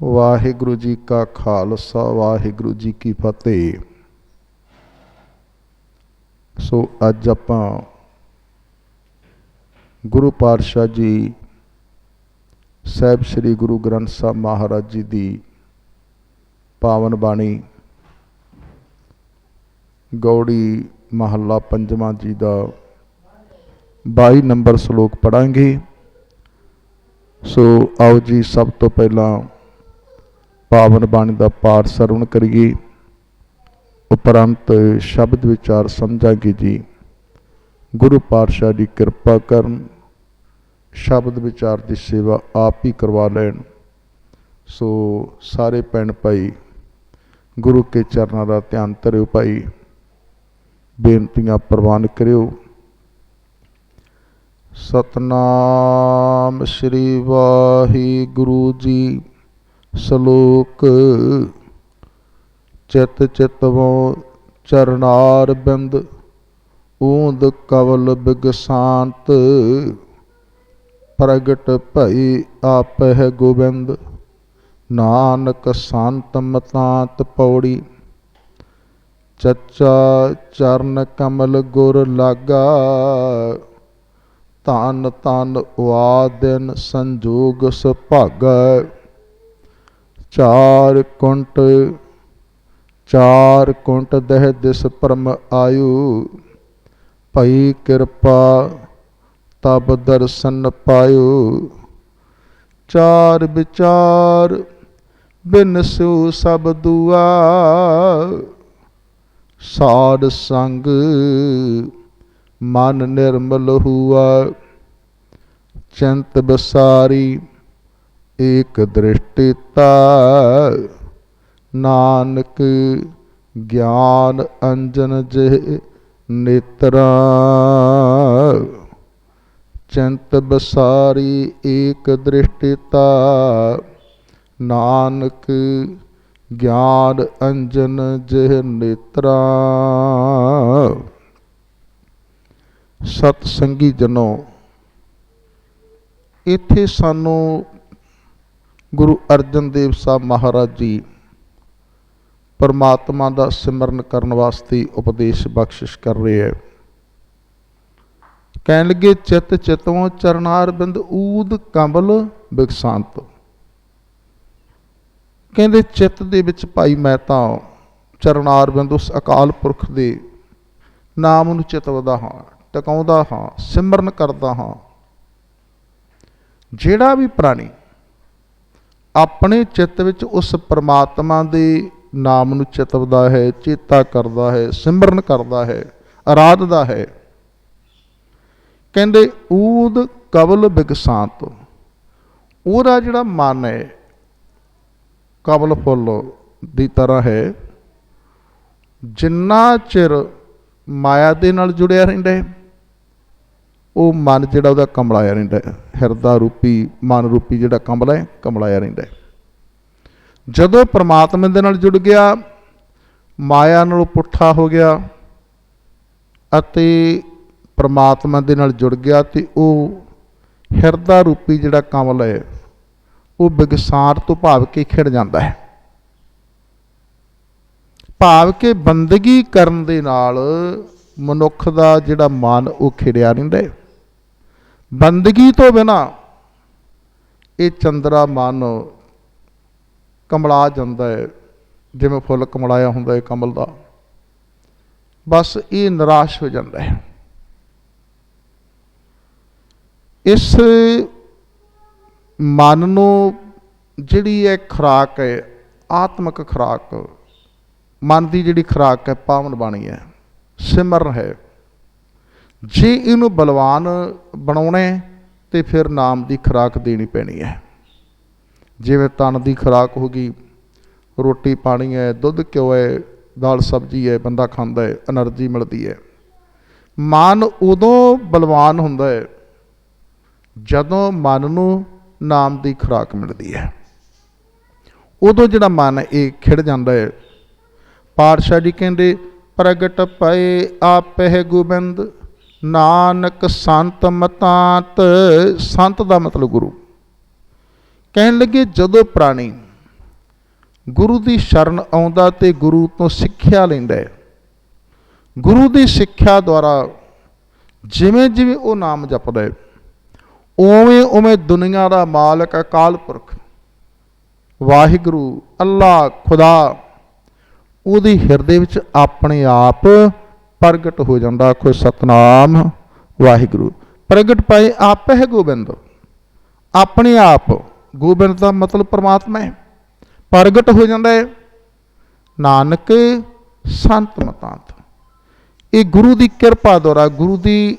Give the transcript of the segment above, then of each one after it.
ਵਾਹਿਗੁਰੂ ਜੀ ਕਾ ਖਾਲਸਾ, ਵਾਹਿਗੁਰੂ ਜੀ ਕੀ ਫਤਿਹ। ਸੋ ਅੱਜ ਆਪਾਂ ਗੁਰੂ ਪਾਤਸ਼ਾਹ ਜੀ, ਸਾਹਿਬ ਸ੍ਰੀ ਗੁਰੂ ਗ੍ਰੰਥ ਸਾਹਿਬ ਮਹਾਰਾਜ ਜੀ ਦੀ ਪਾਵਨ ਬਾਣੀ, ਗੌੜੀ ਮਹੱਲਾ ਪੰਜਵਾਂ ਜੀ ਦਾ 22 ਨੰਬਰ ਸ਼ਲੋਕ ਪੜਾਂਗੇ ਸੋ ਆਓ ਜੀ, ਸਭ ਤੋਂ ਪਹਿਲਾਂ ਪਾਵਨ ਬਾਣੀ ਦਾ ਪਾਠ ਸਰਵਣ ਕਰੀਏ। ਉਪਰੰਤ ਸ਼ਬਦ ਵਿਚਾਰ ਸਮਝਾਂਗੇ ਜੀ। ਗੁਰੂ ਪਾਤਸ਼ਾਹ ਦੀ ਕਿਰਪਾ ਕਰਨ ਸ਼ਬਦ ਵਿਚਾਰ ਦੀ ਸੇਵਾ ਆਪ ਹੀ ਕਰਵਾ ਲੈਣ। ਸੋ ਸਾਰੇ ਭੈਣ ਭਾਈ, ਗੁਰੂ ਕੇ ਚਰਨਾਂ ਦਾ ਧਿਆਨ ਧਰਿਓ ਭਾਈ। ਬੇਨਤੀਆਂ ਪ੍ਰਵਾਨ ਕਰਿਓ। ਸਤਨਾਮ ਸ੍ਰੀ ਵਾਹਿਗੁਰੂ ਜੀ ਸ਼ਲੋਕ ਚਿਤ ਚਿਤਵੋ ਚਰਨਾਰ ਬਿੰਦ, ਊਂਦ ਕਵਲ ਬਿਗਸਾਂਤ, ਪ੍ਰਗਟ ਭਈ ਆਪਹਿ ਗੋਬਿੰਦ, ਨਾਨਕ ਸੰਤ ਮਤਾਂਤ ਪੌੜੀ। ਚੱਚਾ ਚਰਨ ਕਮਲ ਗੁਰ ਲਾਗਾ, ਧਨ ਤਨ ਦਿਨ ਸੰਜੋਗ ਸੁਭਾਗੈ। ਚਾਰ ਕੁੰਟ ਚਾਰ ਕੁੰਟ ਦਹਿ ਦਿਸ ਪਰਮ ਆਯੂ। ਭਈ ਕਿਰਪਾ ਤਬ ਦਰਸ਼ਨ ਪਾਇਓ ਚਾਰ ਵਿਚਾਰ ਬਿਨ ਸਿਉ ਸਭ ਦੁਆ। ਸਾਧ ਸੰਗ ਮਨ ਨਿਰਮਲ ਹੁਆ। ਚੰਤ ਬਸਾਰੀ ਏਕ ਦ੍ਰਿਸ਼ਟਿਤਾ ਨਾਨਕ ਗਿਆਨ ਅੰਜਨ ਜਿਹ ਨੇਤਰਾ ਚੰਤ ਬਸਾਰੀ ਏਕ ਦ੍ਰਿਸ਼ਟਿਤਾ ਨਾਨਕ ਗਿਆਨ ਅੰਜਨ ਜਿਹ ਨੇਤਰਾ ਸਤ ਸੰਗੀ ਜਨੋ, ਇੱਥੇ ਸਾਨੂੰ ਗੁਰੂ ਅਰਜਨ ਦੇਵ ਸਾਹਿਬ ਮਹਾਰਾਜ ਜੀ ਪਰਮਾਤਮਾ ਦਾ ਸਿਮਰਨ ਕਰਨ ਵਾਸਤੇ ਉਪਦੇਸ਼ ਬਖਸ਼ਿਸ਼ ਕਰ ਰਹੇ ਹੈ। ਕਹਿਣ ਲੱਗੇ, ਚਿਤ ਚਿਤੋਂ ਚਰਨਾਰ ਬਿੰਦ ਊਦ ਕੰਬਲ ਬਿਕਸਾਂਤ। ਕਹਿੰਦੇ, ਚਿੱਤ ਦੇ ਵਿੱਚ ਭਾਈ ਮੈਂ ਤਾਂ ਚਰਨਾਰ ਬਿੰਦ ਉਸ ਅਕਾਲ ਪੁਰਖ ਦੇ ਨਾਮ ਨੂੰ ਚਿਤਵਦਾ ਹਾਂ, ਟਿਕਾਉਂਦਾ ਹਾਂ, ਸਿਮਰਨ ਕਰਦਾ ਹਾਂ। ਜਿਹੜਾ ਵੀ ਪ੍ਰਾਣੀ ਆਪਣੇ ਚਿੱਤ ਵਿੱਚ ਉਸ ਪਰਮਾਤਮਾ ਦੇ ਨਾਮ ਨੂੰ ਚਿਤਵਦਾ ਹੈ, ਚੇਤਾ ਕਰਦਾ ਹੈ, ਸਿਮਰਨ ਕਰਦਾ ਹੈ ਆਰਾਧਦਾ ਹੈ। ਕਹਿੰਦੇ, ਊਦ ਕਬਲ ਵਿਕਸਾਂਤ ਉਹਦਾ ਜਿਹੜਾ ਮਨ ਹੈ ਕਬਲ ਫੁੱਲ ਦੀ ਤਰ੍ਹਾਂ ਹੈ, ਜਿੰਨਾ ਚਿਰ ਮਾਇਆ ਦੇ ਨਾਲ ਜੁੜਿਆ ਰਹਿੰਦਾ ਹੈ ਉਹ ਮਨ ਜਿਹੜਾ ਉਹਦਾ ਕਮਲਾਇਆ ਰਹਿੰਦਾ ਹਿਰਦਾ ਰੂਪੀ, ਮਨ ਰੂਪੀ ਜਿਹੜਾ ਕਮਲਾ ਹੈ, ਕਮਲਾਇਆ ਰਹਿੰਦਾ ਜਦੋਂ ਪ੍ਰਮਾਤਮਾ ਦੇ ਨਾਲ ਜੁੜ ਗਿਆ, ਮਾਇਆ ਨਾਲੋਂ ਪੁੱਠਾ ਹੋ ਗਿਆ ਅਤੇ ਪ੍ਰਮਾਤਮਾ ਦੇ ਨਾਲ ਜੁੜ ਗਿਆ ਤੇ ਉਹ ਹਿਰਦਾ ਰੂਪੀ ਜਿਹੜਾ ਕਮਲ ਹੈ, ਉਹ ਬਿਗਸਾਰ ਤੋਂ ਭਾਵ ਕੇ ਖਿੜ ਜਾਂਦਾ ਹੈ। ਭਾਵ ਕੇ ਬੰਦਗੀ ਕਰਨ ਦੇ ਨਾਲ ਮਨੁੱਖ ਦਾ ਜਿਹੜਾ ਮਨ ਉਹ ਖਿੜਿਆ ਰਹਿੰਦਾ ਹੈ। ਬੰਦਗੀ ਤੋਂ ਬਿਨਾ ਇਹ ਚੰਦਰਾ ਮਨ ਕਮਲਾ ਜਾਂਦਾ ਹੈ, ਜਿਵੇਂ ਫੁੱਲ ਕਮਲਾਇਆ ਹੁੰਦਾ ਹੈ ਕਮਲ ਦਾ। ਬਸ ਇਹ ਨਿਰਾਸ਼ ਹੋ ਜਾਂਦਾ ਹੈ। ਇਸ ਮਨ ਨੂੰ ਜਿਹੜੀ ਹੈ ਖੁਰਾਕ ਹੈ, ਆਤਮਿਕ ਖੁਰਾਕ, ਮਨ ਦੀ ਜਿਹੜੀ ਖੁਰਾਕ ਹੈ, ਪਾਵਨ ਬਾਣੀ ਹੈ ਸਿਮਰਨ ਹੈ। ਜੇ ਇਹਨੂੰ ਬਲਵਾਨ ਬਣਾਉਣਾ ਤੇ ਫਿਰ ਨਾਮ ਦੀ ਖੁਰਾਕ ਦੇਣੀ ਪੈਣੀ ਹੈ। ਜਿਵੇਂ ਤਨ ਦੀ ਖੁਰਾਕ ਹੋ ਗਈ, ਰੋਟੀ ਪਾਣੀ ਹੈ, ਦੁੱਧ ਘਿਓ ਹੈ, ਦਾਲ ਸਬਜ਼ੀ ਹੈ, ਬੰਦਾ ਖਾਂਦਾ ਹੈ, એનર્ਜੀ ਮਿਲਦੀ ਹੈ। ਮਨ ਉਦੋਂ ਬਲਵਾਨ ਹੁੰਦਾ ਹੈ, ਜਦੋਂ ਮਨ ਨੂੰ ਨਾਮ ਦੀ ਖੁਰਾਕ ਮਿਲਦੀ ਹੈ। ਉਦੋਂ ਜਿਹੜਾ ਮਨ ਇਹ ਖਿੜ ਜਾਂਦਾ ਹੈ। ਪਾਤਸ਼ਾਹ ਜੀ ਕਹਿੰਦੇ, ਪ੍ਰਗਟ ਪਏ ਆਪਹਿ ਗੋਬਿੰਦ ਨਾਨਕ ਸੰਤ ਮਤਾਂਤ, ਸੰਤ ਦਾ ਮਤਲਬ ਗੁਰੂ। ਕਹਿਣ ਲੱਗੇ, ਜਦੋਂ ਪ੍ਰਾਣੀ ਗੁਰੂ ਦੀ ਸ਼ਰਨ ਆਉਂਦਾ ਤੇ ਗੁਰੂ ਤੋਂ ਸਿੱਖਿਆ ਲੈਂਦਾ ਹੈ, ਗੁਰੂ ਦੀ ਸਿੱਖਿਆ ਦੁਆਰਾ ਜਿਵੇਂ ਜਿਵੇਂ ਉਹ ਨਾਮ ਜਪਦਾ ਹੈ, ਉਵੇਂ ਉਵੇਂ ਦੁਨੀਆ ਦਾ ਮਾਲਕ ਅਕਾਲ ਪੁਰਖ। ਵਾਹਿਗੁਰੂ, ਅੱਲਾ, ਖੁਦਾ, ਉਹਦੀ ਹਿਰਦੇ ਵਿੱਚ ਆਪਣੇ ਆਪ ਪ੍ਰਗਟ ਹੋ ਜਾਂਦਾ, ਆਖੋ ਸਤਨਾਮ ਵਾਹਿਗੁਰੂ। ਪ੍ਰਗਟ ਪਾਏ ਆਪ ਹੈ ਗੋਬਿੰਦ। ਆਪਣੇ ਆਪ, ਗੋਬਿੰਦ ਦਾ ਮਤਲਬ ਪਰਮਾਤਮਾ ਹੈ। ਪ੍ਰਗਟ ਹੋ ਜਾਂਦਾ ਹੈ। ਨਾਨਕ ਸੰਤ ਮਤਾਂਤ। ਇਹ ਗੁਰੂ ਦੀ ਕਿਰਪਾ ਦੁਆਰਾ, ਗੁਰੂ ਦੀ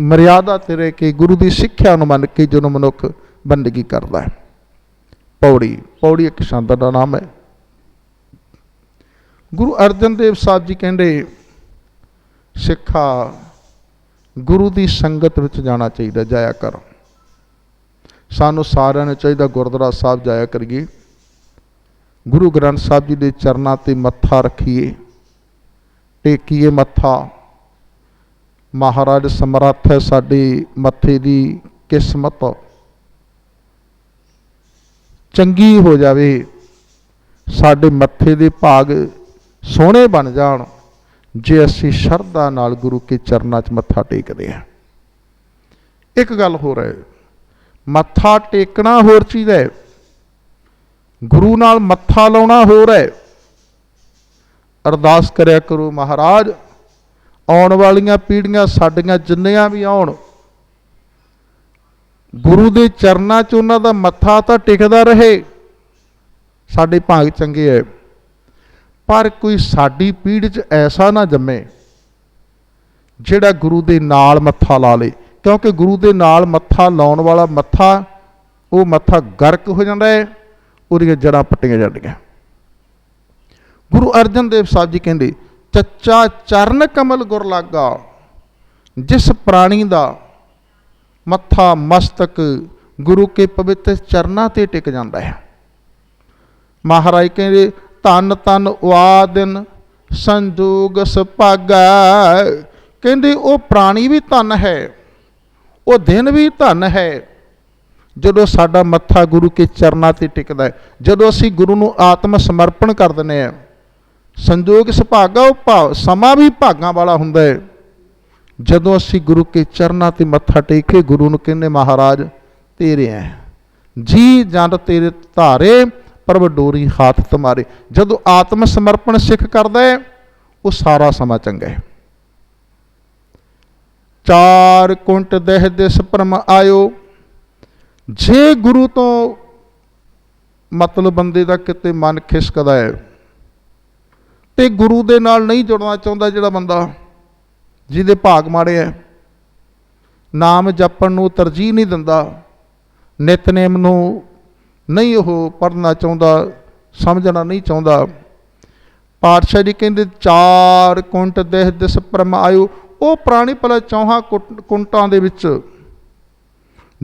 ਮਰਿਆਦਾ ਤੇ ਰਹਿ ਕੇ, ਗੁਰੂ ਦੀ ਸਿੱਖਿਆ ਨੂੰ ਮੰਨ ਕੇ ਜਦੋਂ ਮਨੁੱਖ ਬੰਦਗੀ ਕਰਦਾ ਹੈ। ਪੌੜੀ ਪੌੜੀ ਇੱਕ ਸ਼ਾਂਤ ਦਾ ਨਾਮ ਹੈ। ਗੁਰੂ ਅਰਜਨ ਦੇਵ ਸਾਹਿਬ ਜੀ ਕਹਿੰਦੇ, ਸਿੱਖਾ ਗੁਰੂ ਦੀ ਸੰਗਤ ਵਿੱਚ ਜਾਣਾ ਚਾਹੀਦਾ, ਜਾਇਆ ਕਰ। ਸਾਨੂੰ ਸਾਰਿਆਂ ਨੂੰ ਚਾਹੀਦਾ ਗੁਰਦੁਆਰਾ ਸਾਹਿਬ ਜਾਇਆ ਕਰੀਏ। ਗੁਰੂ ਗ੍ਰੰਥ ਸਾਹਿਬ ਜੀ ਦੇ ਚਰਨਾਂ ਤੇ ਮੱਥਾ ਰੱਖੀਏ, ਟੇਕੀਏ ਮੱਥਾ। ਮਹਾਰਾਜ ਸਮਰੱਥ ਹੈ ਸਾਡੇ ਮੱਥੇ ਦੀ ਕਿਸਮਤ। ਚੰਗੀ ਹੋ ਜਾਵੇ, ਸਾਡੇ ਮੱਥੇ ਦੇ ਭਾਗ ਸੋਹਣੇ ਬਣ ਜਾਣ, ਜੇ ਅਸੀਂ ਸ਼ਰਧਾ ਨਾਲ ਗੁਰੂ ਕੇ ਚਰਨਾਂ 'ਚ ਮੱਥਾ ਟੇਕਦੇ ਹਾਂ। ਇੱਕ ਗੱਲ ਹੋਰ ਹੈ, ਮੱਥਾ ਟੇਕਣਾ ਹੋਰ ਚੀਜ਼ ਹੈ, ਗੁਰੂ ਨਾਲ ਮੱਥਾ ਲਾਉਣਾ ਹੋਰ ਹੈ। ਅਰਦਾਸ ਕਰਿਆ ਕਰੋ ਮਹਾਰਾਜ, ਆਉਣ ਵਾਲੀਆਂ ਪੀੜ੍ਹੀਆਂ ਸਾਡੀਆਂ ਜਿੰਨੀਆਂ ਵੀ ਆਉਣ, ਗੁਰੂ ਦੇ ਚਰਨਾਂ 'ਚ ਉਹਨਾਂ ਦਾ ਮੱਥਾ ਤਾਂ ਟਿਕਦਾ ਰਹੇ। ਸਾਡੇ ਭਾਗ ਚੰਗੇ ਹੈ। ਪਰ ਕੋਈ ਸਾਡੀ ਪੀੜ੍ਹ 'ਚ ਐਸਾ ਨਾ ਜੰਮੇ ਜਿਹੜਾ ਗੁਰੂ ਦੇ ਨਾਲ ਮੱਥਾ ਲਾ ਲੇ। ਕਿਉਂਕਿ ਗੁਰੂ ਦੇ ਨਾਲ ਮੱਥਾ ਲਾਉਣ ਵਾਲਾ ਮੱਥਾ, ਉਹ ਮੱਥਾ ਗਰਕ ਹੋ ਜਾਂਦਾ ਹੈ, ਉਹਦੀਆਂ ਜੜ੍ਹਾਂ ਪੱਟੀਆਂ ਜਾਂਦੀਆਂ। ਗੁਰੂ ਅਰਜਨ ਦੇਵ ਸਾਹਿਬ ਜੀ ਕਹਿੰਦੇ, ਚੱਚਾ ਚਰਨ ਕਮਲ ਗੁਰ ਲਾਗਾ, ਜਿਸ ਪ੍ਰਾਣੀ ਦਾ ਮੱਥਾ ਮਸਤਕ ਗੁਰੂ ਕੇ ਪਵਿੱਤਰ ਚਰਨਾਂ ਤੇ ਟਿਕ ਜਾਂਦਾ ਹੈ। ਮਹਾਰਾਜ ਕਹਿੰਦੇ ਧੰਨ ਧੰਨ ਉਆਦਿਨ ਸੰਜੋਗ ਸੁਭਾਗਾ। ਕਹਿੰਦੇ ਉਹ ਪ੍ਰਾਣੀ ਵੀ ਧਨ ਹੈ, ਉਹ ਦਿਨ ਵੀ ਧਨ ਹੈ। ਜਦੋਂ ਸਾਡਾ ਮੱਥਾ ਗੁਰੂ ਕੇ ਚਰਨਾਂ ਤੇ ਟਿਕਦਾ ਹੈ, ਜਦੋਂ ਅਸੀਂ ਗੁਰੂ ਨੂੰ ਆਤਮ ਸਮਰਪਣ ਕਰ ਦਿੰਦੇ ਹਾਂ, ਸੰਜੋਗ ਸੁਭਾਗਾ ਉਹ ਭਾਵ, ਸਮਾਂ ਵੀ ਭਾਗਾਂ ਵਾਲਾ ਹੁੰਦਾ ਹੈ। ਜਦੋਂ ਅਸੀਂ ਗੁਰੂ ਕੇ ਚਰਨਾਂ ਤੇ ਮੱਥਾ ਟੇਕੇ ਗੁਰੂ ਨੂੰ ਕਹਿੰਦੇ, ਮਹਾਰਾਜ, ਤੇਰੇ ਹੈ। ਜੀ ਜੰਡ ਤੇਰੇ ਧਾਰੇ ਪ੍ਰਭ ਡੋਰੀ ਹੱਥ ਤੁਮਾਰੇ। ਜਦੋਂ ਆਤਮ ਸਮਰਪਣ ਸਿੱਖ ਕਰਦਾ ਹੈ, ਉਹ ਸਾਰਾ ਸਮਾਂ ਚੰਗਾ ਹੈ। ਚਾਰ ਕੁੰਟ ਦੇਹ ਦਿਸ ਪਰਮ ਆਇਓ। ਜੇ ਗੁਰੂ ਤੋਂ ਮਤਲਬ ਬੰਦੇ ਦਾ ਕਿਤੇ ਮਨ ਖਿਸਕਦਾ ਹੈ, ਤੇ ਗੁਰੂ ਦੇ ਨਾਲ ਨਹੀਂ ਜੁੜਨਾ ਚਾਹੁੰਦਾ ਜਿਹੜਾ ਬੰਦਾ ਜਿਹਦੇ ਭਾਗ ਮਾੜੇ ਹੈ। ਨਾਮ ਜਪਣ ਨੂੰ ਤਰਜੀਹ ਨਹੀਂ ਦਿੰਦਾ, ਨਿਤਨੇਮ ਨੂੰ ਨਹੀਂ ਉਹ ਪੜਨਾ ਚਾਹੁੰਦਾ, ਸਮਝਣਾ ਨਹੀਂ ਚਾਹੁੰਦਾ। ਪਾਤਸ਼ਾਹ ਜੀ ਕਹਿੰਦੇ, ਚਾਰ ਕੁੰਟ ਦੇਹ ਦਿਸ ਪਰਮ ਆਇਓ। ਉਹ ਪ੍ਰਾਣੀ ਭਲਾ ਚੌਹਾਂ ਕੁੰਟ- ਕੁੰਟਾਂ ਦੇ ਵਿੱਚ,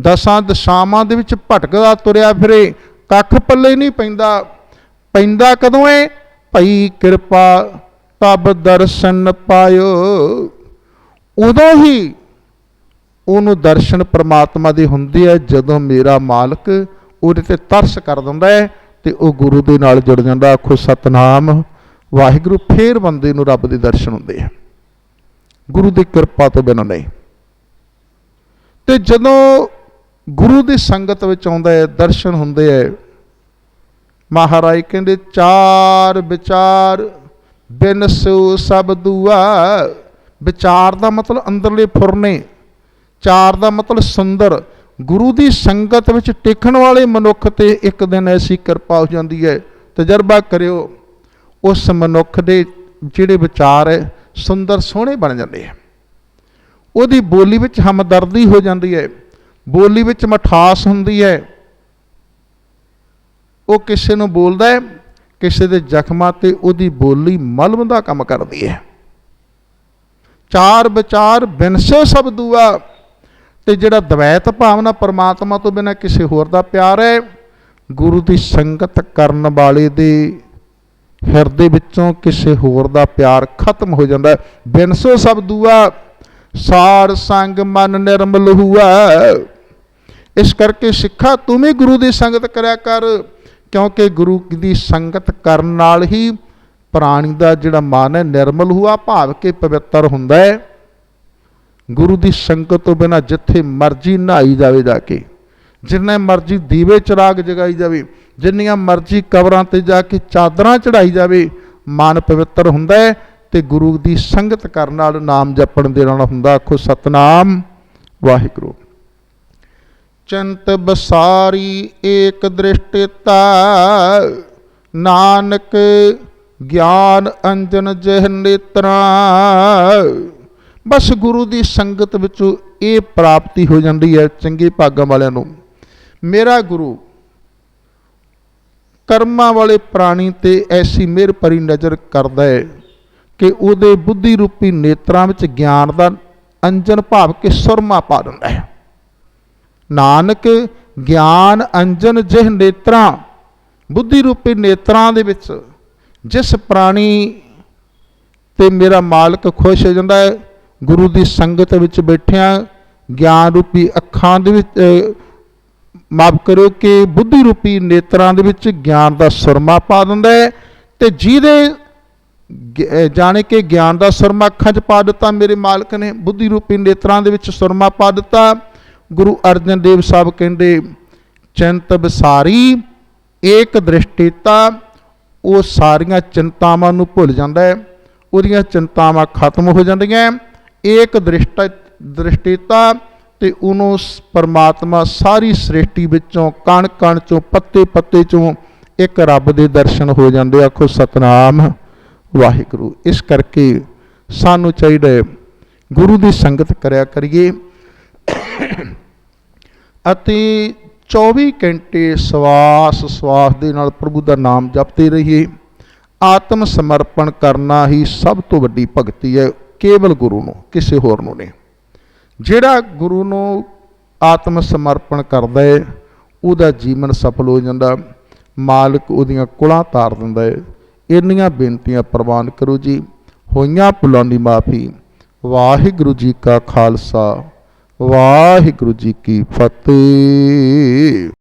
ਦਸਾਂ ਦਸ਼ਾਵਾਂ ਦੇ ਵਿੱਚ ਭਟਕਦਾ ਤੁਰਿਆ ਫਿਰੇ। ਕੱਖ ਪੱਲੇ ਨਹੀਂ ਪੈਂਦਾ। ਪੈਂਦਾ ਕਦੋਂ ਏ? ਭਈ ਕਿਰਪਾ ਤਬ ਦਰਸ਼ਨ ਪਾਇਓ। ਉਦੋਂ ਹੀ ਉਹਨੂੰ ਦਰਸ਼ਨ ਪ੍ਰਮਾਤਮਾ ਦੇ ਹੁੰਦੇ ਆ, ਜਦੋਂ ਮੇਰਾ ਮਾਲਕ ਉਹਦੇ ਤੇ ਤਰਸ ਕਰ ਦਿੰਦਾ ਹੈ ਤੇ ਉਹ ਗੁਰੂ ਦੇ ਨਾਲ ਜੁੜ ਜਾਂਦਾ, ਆਖੋ, ਸਤਨਾਮ। ਵਾਹਿਗੁਰੂ ਫੇਰ ਬੰਦੇ ਨੂੰ ਰੱਬ ਦੇ ਦਰਸ਼ਨ ਹੁੰਦੇ ਆ। ਗੁਰੂ ਦੀ ਕਿਰਪਾ ਤੋਂ ਬਿਨਾਂ ਨਹੀਂ। ਤੇ ਜਦੋਂ ਗੁਰੂ ਦੀ ਸੰਗਤ ਵਿੱਚ ਆਉਂਦਾ ਹੈ, ਦਰਸ਼ਨ ਹੁੰਦੇ ਹੈ ਮਹਾਰਾਜ ਕਹਿੰਦੇ, ਚਾਰ ਵਿਚਾਰ, ਬਿਨ ਸੋ ਸਭ ਦੁਆ। ਵਿਚਾਰ ਦਾ ਮਤਲਬ ਅੰਦਰਲੇ ਫੁਰਨੇ, ਚਾਰ ਦਾ ਮਤਲਬ ਸੁੰਦਰ ਗੁਰੂ ਦੀ ਸੰਗਤ ਵਿੱਚ ਟਿਕਣ ਵਾਲੇ ਮਨੁੱਖ ਤੇ ਇੱਕ ਦਿਨ ਐਸੀ ਕਿਰਪਾ ਹੋ ਜਾਂਦੀ ਹੈ, ਤਜਰਬਾ ਕਰਿਓ, ਉਸ ਮਨੁੱਖ ਦੇ ਜਿਹੜੇ ਵਿਚਾਰ ਹੈ, ਸੁੰਦਰ ਸੋਹਣੇ ਬਣ ਜਾਂਦੇ ਆ ਉਹਦੀ ਬੋਲੀ ਵਿੱਚ ਹਮਦਰਦੀ ਹੋ ਜਾਂਦੀ ਹੈ, ਬੋਲੀ ਵਿੱਚ ਮਠਾਸ ਹੁੰਦੀ ਹੈ। ਉਹ ਕਿਸੇ ਨੂੰ ਬੋਲਦਾ ਹੈ, ਕਿਸੇ ਦੇ ਜ਼ਖਮਾਂ ਤੇ ਉਹਦੀ ਬੋਲੀ ਮਲਮ ਦਾ ਕੰਮ ਕਰਦੀ ਹੈ। ਚਾਰ ਵਿਚਾਰ ਬਿਨਸੋ ਸਭ ਦੁਆ ਤੇ ਜਿਹੜਾ ਦਵੈਤ ਭਾਵਨਾ ਪਰਮਾਤਮਾ ਤੋਂ ਬਿਨਾ ਕਿਸੇ ਹੋਰ ਦਾ ਪਿਆਰ ਹੈ, ਗੁਰੂ ਦੀ ਸੰਗਤ ਕਰਨ ਵਾਲੇ ਦੇ ਹਿਰਦੇ ਵਿੱਚੋਂ ਕਿਸੇ ਹੋਰ ਦਾ ਪਿਆਰ ਖਤਮ ਹੋ ਜਾਂਦਾ ਹੈ। ਬਿਨਸੋ ਸਭ ਦੂਆ, ਸਾਰ ਸੰਗ ਮਨ ਨਿਰਮਲ ਹੁਆ ਇਸ ਕਰਕੇ ਸਿੱਖਾ, ਤੂੰ ਵੀ ਗੁਰੂ ਦੀ ਸੰਗਤ ਕਰਿਆ ਕਰ, ਕਿਉਂਕਿ ਗੁਰੂ ਦੀ ਸੰਗਤ ਕਰਨ ਨਾਲ ਹੀ ਪ੍ਰਾਣੀ ਦਾ ਜਿਹੜਾ ਮਨ ਹੈ, ਨਿਰਮਲ ਹੁਆ, ਭਾਵ ਕੇ ਪਵਿੱਤਰ ਹੁੰਦਾ ਹੈ। ਗੁਰੂ ਦੀ ਸੰਗਤ ਤੋਂ ਬਿਨਾ ਜਿੱਥੇ ਮਰਜ਼ੀ ਨਹਾਈ ਜਾਵੇ ਜਾ ਕੇ, ਜਿੰਨੇ ਮਰਜ਼ੀ ਦੀਵੇ ਚਿਰਾਗ ਜਗਾਈ ਜਾਵੇ, ਜਿੰਨੀਆਂ ਮਰਜ਼ੀ ਕਬਰਾਂ ਤੇ ਜਾ ਕੇ ਚਾਦਰਾਂ ਚੜਾਈ ਜਾਵੇ, ਮਨ ਪਵਿੱਤਰ ਹੁੰਦਾ ਹੈ ਤੇ ਗੁਰੂ ਦੀ ਸੰਗਤ ਕਰਨ ਨਾਲ ਨਾਮ ਜਪਣ ਦੇ ਨਾਲ ਹੁੰਦਾ, ਆਖੋ ਸਤਨਾਮ ਵਾਹਿਗੁਰੂ। ਚੰਤ ਬਸਾਰੀ ਏਕ ਦ੍ਰਿਸ਼ਟਿਤਾ, ਨਾਨਕ ਗਿਆਨ ਅੰਜਨ ਜਹ ਨੇਤਰਾ। ਬਸ ਗੁਰੂ ਦੀ ਸੰਗਤ ਵਿੱਚੋਂ ਇਹ ਪ੍ਰਾਪਤੀ ਹੋ ਜਾਂਦੀ ਹੈ ਚੰਗੇ ਭਾਗਾਂ ਵਾਲਿਆਂ ਨੂੰ। ਮੇਰਾ ਗੁਰੂ, ਕਰਮਾਂ ਵਾਲੇ ਪ੍ਰਾਣੀ ਤੇ ਐਸੀ ਮਿਹਰ ਭਰੀ ਨਜ਼ਰ ਕਰਦਾ ਹੈ ਕਿ ਉਹਦੇ ਬੁੱਧੀ ਰੂਪੀ ਨੇਤਰਾਂ ਵਿੱਚ ਗਿਆਨ ਦਾ ਅੰਜਨ ਭਾਵ ਕੇ ਸੁਰਮਾ ਪਾ ਦਿੰਦਾ ਹੈ। ਨਾਨਕ, ਗਿਆਨ, ਅੰਜਨ ਜਿਹ ਨੇਤਰਾਂ, ਬੁੱਧੀ ਰੂਪੀ ਨੇਤਰਾਂ ਦੇ ਵਿੱਚ ਜਿਸ ਪ੍ਰਾਣੀ ਤੇ ਮੇਰਾ ਮਾਲਕ ਖੁਸ਼ ਹੋ ਜਾਂਦਾ ਹੈ ਗੁਰੂ ਦੀ ਸੰਗਤ ਵਿੱਚ ਬੈਠਿਆਂ ਗਿਆਨ ਰੂਪੀ ਅੱਖਾਂ ਦੇ ਵਿੱਚ ਮਾਫ ਕਰੋ ਕਿ ਬੁੱਧੀ ਰੂਪੀ ਨੇਤਰਾਂ ਦੇ ਵਿੱਚ ਗਿਆਨ ਦਾ ਸੁਰਮਾ ਪਾ ਦਿੰਦਾ ਹੈ ਤੇ ਜਿਹਦੇ ਗ- ਅਹ, ਜਾਣੇ ਕਿ ਗਿਆਨ ਦਾ ਸੁਰਮਾ ਅੱਖਾਂ 'ਚ ਪਾ ਦਿੱਤਾ ਮੇਰੇ ਮਾਲਕ ਨੇ ਬੁੱਧੀ ਰੂਪੀ ਨੇਤਰਾਂ ਦੇ ਵਿੱਚ ਸੁਰਮਾ ਪਾ ਦਿੱਤਾ ਗੁਰੂ ਅਰਜਨ ਦੇਵ ਸਾਹਿਬ ਕਹਿੰਦੇ ਚਿੰਤ ਵਿਸਾਰੀ ਏਕ ਦ੍ਰਿਸ਼ਟੀਤਾ ਉਹ ਸਾਰੀਆਂ ਚਿੰਤਾਵਾਂ ਨੂੰ ਭੁੱਲ ਜਾਂਦਾ ਹੈ ਉਹਦੀਆਂ ਚਿੰਤਾਵਾਂ ਖਤਮ ਹੋ ਜਾਂਦੀਆਂ ਏਕ ਦ੍ਰਿਸ਼ਟ, ਦ੍ਰਿਸ਼ਟੇਤਾ ਤੇ ਉਹਨੂੰ ਸ- ਪਰਮਾਤਮਾ ਸਾਰੀ ਸ੍ਰਿਸ਼ਟੀ ਵਿੱਚੋਂ ਕਣ ਕਣ ਚੋਂ ਪੱਤੇ ਪੱਤੇ ਚੋਂ ਇੱਕ ਰੱਬ ਦੇ ਦਰਸ਼ਨ ਹੋ ਜਾਂਦੇ ਆਖੋ, ਸਤਨਾਮ ਵਾਹਿਗੁਰੂ। ਇਸ ਕਰਕੇ ਸਾਨੂੰ ਚਾਹੀਦਾ ਗੁਰੂ ਦੀ ਸੰਗਤ ਕਰਿਆ ਕਰੀਏ। ਅਤੇ 24 ਘੰਟੇ ਸਵਾਸ ਸਵਾਸ ਦੇ ਨਾਲ ਪ੍ਰਭੂ ਦਾ ਨਾਮ ਜਪਦੇ ਰਹੀਏ। ਆਤਮ ਸਮਰਪਣ ਕਰਨਾ ਹੀ ਸਭ ਤੋਂ ਵੱਡੀ ਭਗਤੀ ਹੈ। ਕੇਵਲ ਗੁਰੂ ਨੂੰ, ਕਿਸੇ ਹੋਰ ਨੂੰ ਨਹੀਂ। ਜਿਹੜਾ ਗੁਰੂ ਨੂੰ ਆਤਮ ਸਮਰਪਣ ਕਰਦਾ ਹੈ ਉਹਦਾ ਜੀਵਨ ਸਫਲ ਹੋ ਜਾਂਦਾ, ਮਾਲਕ ਉਹਦੀਆਂ ਕੁਲਾਂ ਤਾਰ ਦਿੰਦਾ ਹੈ ਇੰਨੀਆਂ ਬੇਨਤੀਆਂ ਪ੍ਰਵਾਨ ਕਰੋ ਜੀ। ਹੋਈਆਂ ਭੁੱਲਾਂ ਦੀ ਮਾਫੀ। ਵਾਹਿਗੁਰੂ ਜੀ ਕਾ ਖਾਲਸਾ। ਵਾਹਿਗੁਰੂ ਜੀ ਕੀ ਫਤਿਹ।